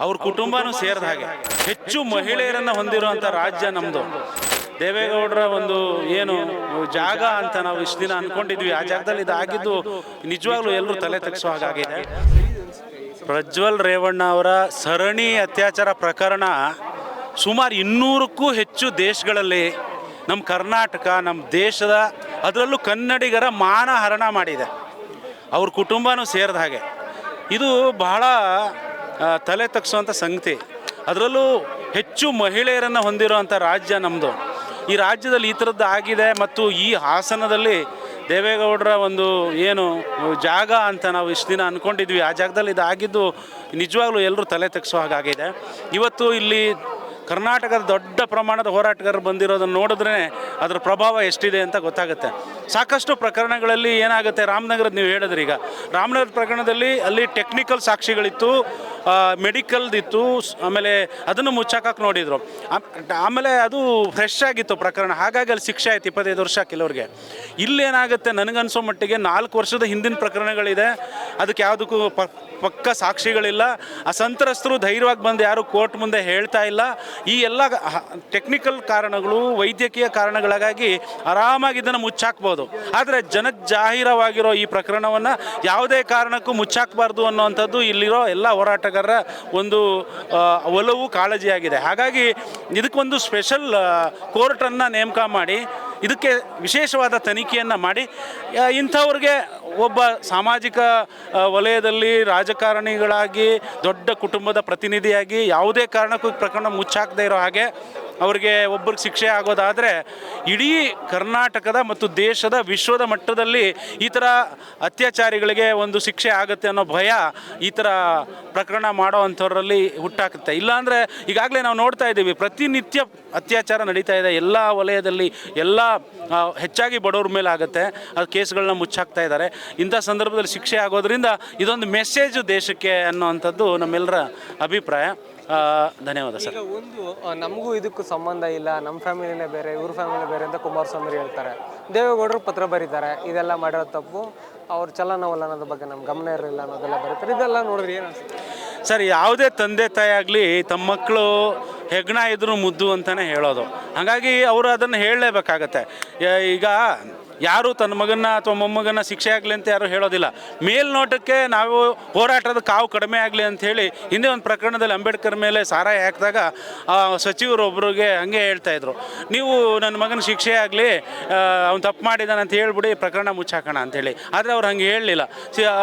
ಅವ್ರ ಕುಟುಂಬನೂ ಸೇರಿದ ಹಾಗೆ. ಹೆಚ್ಚು ಮಹಿಳೆಯರನ್ನ ಹೊಂದಿರುವಂಥ ರಾಜ್ಯ ನಮ್ಮದು ದೇವೇಗೌಡರ ಒಂದು ಏನು ಜಾಗ ಅಂತ ನಾವು ಇಷ್ಟು ದಿನ ಅನ್ಕೊಂಡಿದ್ವಿ ಆ ಜಾಗದಲ್ಲಿ ಇದಾಗಿದ್ದು ನಿಜವಾಗ್ಲೂ ಎಲ್ಲರೂ ತಲೆ ತಗ್ಸೋ ಹಾಗಾಗಿದೆ. ಪ್ರಜ್ವಲ್ ರೇವಣ್ಣ ಅವರ ಸರಣಿ ಅತ್ಯಾಚಾರ ಪ್ರಕರಣ ಸುಮಾರು ಇನ್ನೂರಕ್ಕೂ ಹೆಚ್ಚು ದೇಶಗಳಲ್ಲಿ ನಮ್ಮ ಕರ್ನಾಟಕ ನಮ್ಮ ದೇಶದ ಅದರಲ್ಲೂ ಕನ್ನಡಿಗರ ಮಾನಹರಣ ಮಾಡಿದೆ. ಅವ್ರ ಕುಟುಂಬನೂ ಸೇರಿದ ಹಾಗೆ. ಇದು ಬಹಳ ತಲೆ ತಗ್ಸುವಂಥ ಸಂಗತಿ. ಅದರಲ್ಲೂ ಹೆಚ್ಚು ಮಹಿಳೆಯರನ್ನು ಹೊಂದಿರುವಂಥ ರಾಜ್ಯ ನಮ್ಮದು ಈ ರಾಜ್ಯದಲ್ಲಿ ಈ ಥರದ್ದು ಆಗಿದೆ ಮತ್ತು ಈ ಹಾಸನದಲ್ಲಿ ದೇವೇಗೌಡರ ಒಂದು ಏನು ಜಾಗ ಅಂತ ನಾವು ಇಷ್ಟು ದಿನ ಅಂದ್ಕೊಂಡಿದ್ವಿ ಆ ಜಾಗದಲ್ಲಿ ಇದಾಗಿದ್ದು ನಿಜವಾಗ್ಲೂ ಎಲ್ಲರೂ ತಲೆ ತಗ್ಸೋ ಹಾಗಾಗಿದೆ. ಇವತ್ತು ಇಲ್ಲಿ ಕರ್ನಾಟಕದ ದೊಡ್ಡ ಪ್ರಮಾಣದ ಹೋರಾಟಗಾರರು ಬಂದಿರೋದನ್ನು ನೋಡಿದ್ರೆ ಅದರ ಪ್ರಭಾವ ಎಷ್ಟಿದೆ ಅಂತ ಗೊತ್ತಾಗುತ್ತೆ. ಸಾಕಷ್ಟು ಪ್ರಕರಣಗಳಲ್ಲಿ ಏನಾಗುತ್ತೆ? ರಾಮನಗರದ ನೀವು ಹೇಳಿದ್ರಿ ಈಗ. ರಾಮನಗರ ಪ್ರಕರಣದಲ್ಲಿ ಅಲ್ಲಿ ಟೆಕ್ನಿಕಲ್ ಸಾಕ್ಷಿಗಳಿತ್ತು. ಮೆಡಿಕಲ್ದಿತ್ತು ಆಮೇಲೆ ಅದನ್ನು ಮುಚ್ಚಾಕಕ್ಕೆ ನೋಡಿದರು. ಆಮೇಲೆ ಅದು ಫ್ರೆಶ್ ಆಗಿತ್ತು ಪ್ರಕರಣ. ಹಾಗಾಗಿ ಅಲ್ಲಿ ಶಿಕ್ಷೆ ಆಯ್ತು ಇಪ್ಪತ್ತೈದು ವರ್ಷ ಕೆಲವ್ರಿಗೆ. ಇಲ್ಲೇನಾಗುತ್ತೆ ನನಗನ್ಸೋ ಮಟ್ಟಿಗೆ ನಾಲ್ಕು ವರ್ಷದ ಹಿಂದಿನ ಪ್ರಕರಣಗಳಿದೆ. ಅದಕ್ಕೆ ಯಾವುದಕ್ಕೂ ಪಕ್ಕ ಸಾಕ್ಷಿಗಳಿಲ್ಲ. ಆ ಸಂತ್ರಸ್ತರು ಧೈರ್ಯವಾಗಿ ಬಂದು ಯಾರು ಕೋರ್ಟ್ ಮುಂದೆ ಹೇಳ್ತಾ ಇಲ್ಲ. ಈ ಎಲ್ಲ ಟೆಕ್ನಿಕಲ್ ಕಾರಣಗಳು, ವೈದ್ಯಕೀಯ ಕಾರಣಗಳಿಗಾಗಿ ಆರಾಮಾಗಿ ಇದನ್ನು ಮುಚ್ಚಾಕ್ಬೋದು. ಆದರೆ ಜನಜಾಹೀರವಾಗಿರೋ ಈ ಪ್ರಕರಣವನ್ನು ಯಾವುದೇ ಕಾರಣಕ್ಕೂ ಮುಚ್ಚಾಕಬಾರ್ದು ಅನ್ನೋವಂಥದ್ದು ಇಲ್ಲಿರೋ ಎಲ್ಲ ಒಂದು ಒಲವು ಕಾಳಜಿಯಾಗಿದೆ. ಹಾಗಾಗಿ ಇದಕ್ಕೊಂದು ಸ್ಪೆಷಲ್ ಕೋರ್ಟನ್ನು ನೇಮಕ ಮಾಡಿ, ಇದಕ್ಕೆ ವಿಶೇಷವಾದ ತನಿಖೆಯನ್ನು ಮಾಡಿ ಇಂಥವ್ರಿಗೆ ಒಬ್ಬ ಸಾಮಾಜಿಕ ವಲಯದಲ್ಲಿ ರಾಜಕಾರಣಿಗಳಾಗಿ, ದೊಡ್ಡ ಕುಟುಂಬದ ಪ್ರತಿನಿಧಿಯಾಗಿ ಯಾವುದೇ ಕಾರಣಕ್ಕೂ ಪ್ರಕರಣ ಮುಚ್ಚಾಕದೇ ಇರೋ ಹಾಗೆ ಅವ್ರಿಗೆ ಒಬ್ಬರಿಗೆ ಶಿಕ್ಷೆ ಆಗೋದಾದರೆ ಇಡೀ ಕರ್ನಾಟಕದ ಮತ್ತು ದೇಶದ ವಿಶ್ವದ ಮಟ್ಟದಲ್ಲಿ ಈ ಥರ ಅತ್ಯಾಚಾರಿಗಳಿಗೆ ಒಂದು ಶಿಕ್ಷೆ ಆಗುತ್ತೆ ಅನ್ನೋ ಭಯ ಈ ಥರ ಪ್ರಕರಣ ಮಾಡೋ ಅಂಥವ್ರಲ್ಲಿ ಹುಟ್ಟಾಕುತ್ತೆ. ಇಲ್ಲಾಂದರೆ ಈಗಾಗಲೇ ನಾವು ನೋಡ್ತಾ ಇದ್ದೀವಿ, ಪ್ರತಿನಿತ್ಯ ಅತ್ಯಾಚಾರ ನಡೀತಾ ಇದೆ. ಎಲ್ಲ ವಲಯದಲ್ಲಿ ಎಲ್ಲ ಹೆಚ್ಚಾಗಿ ಬಡವ್ರ ಮೇಲೆ ಆಗುತ್ತೆ. ಅದು ಕೇಸ್ಗಳನ್ನ ಮುಚ್ಚಾಕ್ತಾ ಇದ್ದಾರೆ. ಇಂಥ ಸಂದರ್ಭದಲ್ಲಿ ಶಿಕ್ಷೆ ಆಗೋದ್ರಿಂದ ಇದೊಂದು ಮೆಸೇಜು ದೇಶಕ್ಕೆ ಅನ್ನೋವಂಥದ್ದು ನಮ್ಮೆಲ್ಲರ ಅಭಿಪ್ರಾಯ. ಧನ್ಯವಾದ ಸರ್. ಈಗ ಒಂದು ಆ, ನಮಗೂ ಇದಕ್ಕೂ ಸಂಬಂಧ ಇಲ್ಲ ನಮ್ಮ ಫ್ಯಾಮಿಲಿನೇ ಬೇರೆ ಇವ್ರ ಫ್ಯಾಮಿಲಿ ಬೇರೆ ಅಂತ ಕುಮಾರಸ್ವಾಮಿ ಹೇಳ್ತಾರೆ. ದೇವೇಗೌಡರು ಪತ್ರ ಬರೀತಾರೆ ಇದೆಲ್ಲ ಮಾಡಿರೋ ತಪ್ಪು ಅವ್ರ ಚಲನವಲನದ ಬಗ್ಗೆ ನಮ್ಮ ಗಮನ ಇರಲಿಲ್ಲ ಅನ್ನೋದೆಲ್ಲ ಬರೀತಾರೆ. ಇದೆಲ್ಲ ನೋಡಿದ್ರೆ ಏನು ಅನ್ಸುತ್ತೆ? ಸರ್ ಯಾವುದೇ ತಂದೆ ತಾಯಿ ಆಗಲಿ ತಮ್ಮ ಮಕ್ಕಳು ಹೆಗ್ಣ ಇದ್ರು ಮುದ್ದು ಅಂತಲೇ ಹೇಳೋದು. ಹಾಗಾಗಿ ಅವರು ಅದನ್ನು ಹೇಳಲೇಬೇಕಾಗತ್ತೆ. ಈಗ ಯಾರು ತನ್ನ ಮಗನ್ನ ಅಥವಾ ಮೊಮ್ಮಗನ ಶಿಕ್ಷೆ ಆಗಲಿ ಅಂತ ಯಾರು ಹೇಳೋದಿಲ್ಲ. ಮೇಲ್ನೋಟಕ್ಕೆ ನಾವು ಹೋರಾಟದ ಕಾವು ಕಡಿಮೆ ಆಗಲಿ ಅಂತ ಹೇಳಿ ಹಿಂದೆ ಒಂದು ಪ್ರಕರಣದಲ್ಲಿ ಅಂಬೇಡ್ಕರ್ ಮೇಲೆ ಸಾರಾಯಿ ಹಾಕಿದಾಗ, ಆ, ಸಚಿವರು ಒಬ್ಬರಿಗೆ ಹಂಗೆ ಹೇಳ್ತಾ ಇದ್ರು. ನೀವು ನನ್ನ ಮಗನ ಶಿಕ್ಷೆ ಆಗಲಿ ಅವ್ನು ತಪ್ಪು ಮಾಡಿದಾನೆ ಅಂತ ಹೇಳ್ಬಿಡಿ, ಪ್ರಕರಣ ಮುಚ್ಚಾಕೋಣ ಅಂತೇಳಿ ಆದರೆ ಅವ್ರು ಹಂಗೆ ಹೇಳಲಿಲ್ಲ.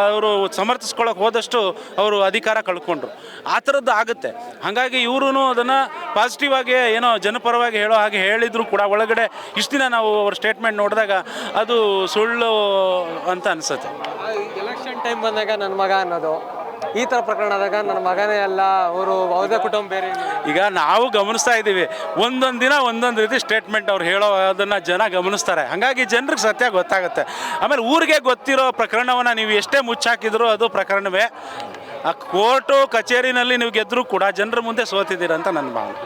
ಅವರು ಸಮರ್ಥಿಸ್ಕೊಳಕ್ಕೆ ಹೋದಷ್ಟು ಅವರು ಅಧಿಕಾರ ಕಳ್ಕೊಂಡ್ರು. ಆ ಥರದ್ದು ಆಗುತ್ತೆ. ಹಾಗಾಗಿ ಇವರು ಅದನ್ನು ಪಾಸಿಟಿವ್ ಆಗಿ ಏನೋ ಜನಪರವಾಗಿ ಹೇಳೋ ಹಾಗೆ ಹೇಳಿದ್ರು ಕೂಡ. ಒಳಗಡೆ ಇಷ್ಟು ದಿನ ನಾವು ಅವ್ರ ಸ್ಟೇಟ್ಮೆಂಟ್ ನೋಡಿದಾಗ ಅದು ಸುಳ್ಳು ಅಂತ ಅನಿಸುತ್ತೆ. ಎಲೆಕ್ಷನ್ ಟೈಮ್ ಬಂದಾಗ ನನ್ನ ಮಗ ಅನ್ನೋದು. ಈ ಥರ ಪ್ರಕರಣ ಆದಾಗ ನನ್ನ ಮಗನೇ ಅಲ್ಲ ಅವರು ಯಾವುದೇ ಕುಟುಂಬ ಬೇರೆ. ಈಗ ನಾವು ಗಮನಿಸ್ತಾ ಇದ್ದೀವಿ. ಒಂದೊಂದು ದಿನ ಒಂದೊಂದು ರೀತಿ ಸ್ಟೇಟ್ಮೆಂಟ್ ಅವ್ರು ಹೇಳೋ ಅದನ್ನು ಜನ ಗಮನಿಸ್ತಾರೆ. ಹಾಗಾಗಿ ಜನರಿಗೆ ಸತ್ಯ ಗೊತ್ತಾಗುತ್ತೆ. ಆಮೇಲೆ ಊರಿಗೆ ಗೊತ್ತಿರೋ ಪ್ರಕರಣವನ್ನು ನೀವು ಎಷ್ಟೇ ಮುಚ್ಚಾಕಿದ್ರು ಅದು ಪ್ರಕರಣವೇ. ಆ ಕೋರ್ಟು ಕಚೇರಿನಲ್ಲಿ ನೀವು ಗೆದ್ದರೂ ಕೂಡ ಜನರ ಮುಂದೆ ಸೋತಿದ್ದೀರ ಅಂತ ನನ್ನ ಭಾವನೆ.